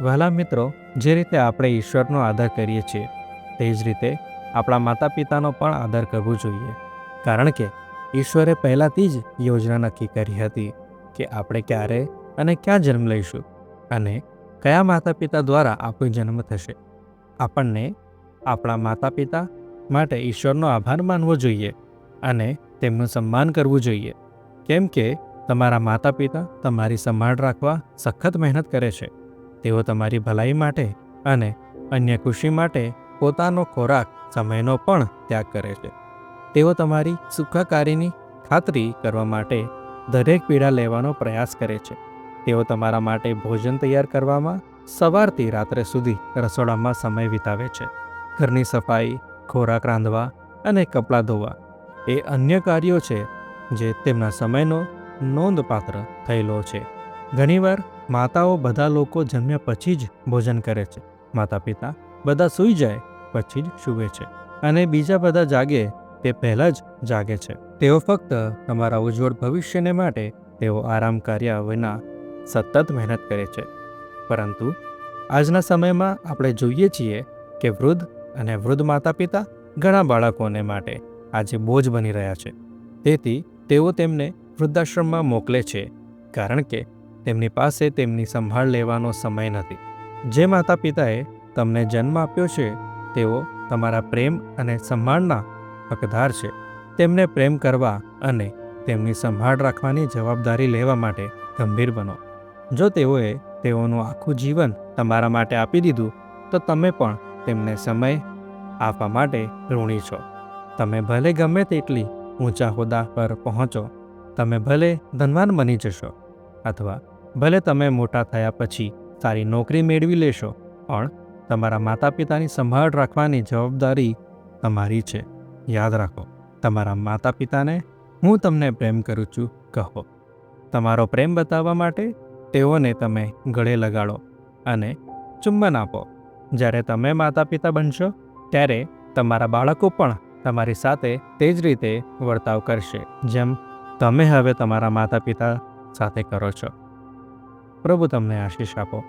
વહાલા મિત્રો, જે રીતે આપણે ઈશ્વરનો આદર કરીએ છીએ, તે જ રીતે આપણા માતા પિતાનો પણ આદર કરવો જોઈએ. કારણ કે ઈશ્વરે પહેલાંથી જ યોજના નક્કી કરી હતી કે આપણે ક્યારે અને ક્યાં જન્મ લઈશું અને કયા માતા પિતા દ્વારા આપણો જન્મ થશે. આપણને આપણા માતા પિતા માટે ઈશ્વરનો આભાર માનવો જોઈએ અને તેમનું સન્માન કરવું જોઈએ. કેમ કે તમારા માતા પિતા તમારી સંભાળ રાખવા સખત મહેનત કરે છે. તેઓ તમારી ભલાઈ માટે અને અન્ય ખુશી માટે પોતાનો ખોરાક, સમયનો પણ ત્યાગ કરે છે. તેઓ તમારી સુખાકારીની ખાતરી કરવા માટે દરેક પીડા લેવાનો પ્રયાસ કરે છે. તેઓ તમારા માટે ભોજન તૈયાર કરવામાં સવારથી રાત્રે સુધી રસોડામાં સમય વિતાવે છે. ઘરની સફાઈ, ખોરાક રાંધવા અને કપડાં ધોવા એ અન્ય કાર્યો છે જે તેમના સમયનો નોંધપાત્ર થયેલો છે. ઘણીવાર માતાઓ બધા લોકો જન્મ્યા પછી જ ભોજન કરે છે. માતા પિતા બધા સૂઈ જાય પછી જ સૂવે છે અને બીજા બધા જાગે તે પહેલાં જ જાગે છે. તેઓ ફક્ત તમારા ઉજ્જવળ ભવિષ્યને માટે તેઓ આરામ કર્યા વિના સતત મહેનત કરે છે. પરંતુ આજના સમયમાં આપણે જોઈએ છીએ કે વૃદ્ધ અને વૃદ્ધ માતા પિતા ઘણા બાળકોને માટે આજે બોજ બની રહ્યા છે. તેથી તેઓ તેમને વૃદ્ધાશ્રમમાં મોકલે છે. કારણ કે તેમની પાસે તેમની સંભાળ લેવાનો સમય નથી. જે માતા પિતાએ તમને જન્મ આપ્યો છે, તેઓ તમારા પ્રેમ અને સંભાળના હકદાર છે. તેમને પ્રેમ કરવા અને તેમની સંભાળ રાખવાની જવાબદારી લેવા માટે ગંભીર બનો. જો તેઓએ તેઓનું આખું જીવન તમારા માટે આપી દીધું, તો તમે પણ તેમને સમય આપવા માટે ઋણી છો. તમે ભલે ગમે તેટલી ઊંચા હોદ્દા પર પહોંચો, તમે ભલે ધનવાન બની જશો, અથવા ભલે તમે મોટા થયા પછી સારી નોકરી મેળવી લેશો, પણ તમારા માતા પિતાની સંભાળ રાખવાની જવાબદારી તમારી છે. યાદ રાખો, તમારા માતા પિતાને હું તમને પ્રેમ કરું છું, કહો. તમારો પ્રેમ બતાવવા માટે તેઓને તમે ગળે લગાડો અને ચુંબન આપો. જ્યારે તમે માતા પિતા બનશો, ત્યારે તમારા બાળકો પણ તમારી સાથે તે જ રીતે વર્તાવ કરશે, જેમ તમે હવે તમારા માતા પિતા સાથે કરો છો. પ્રભુ તમને આશીષ આપો.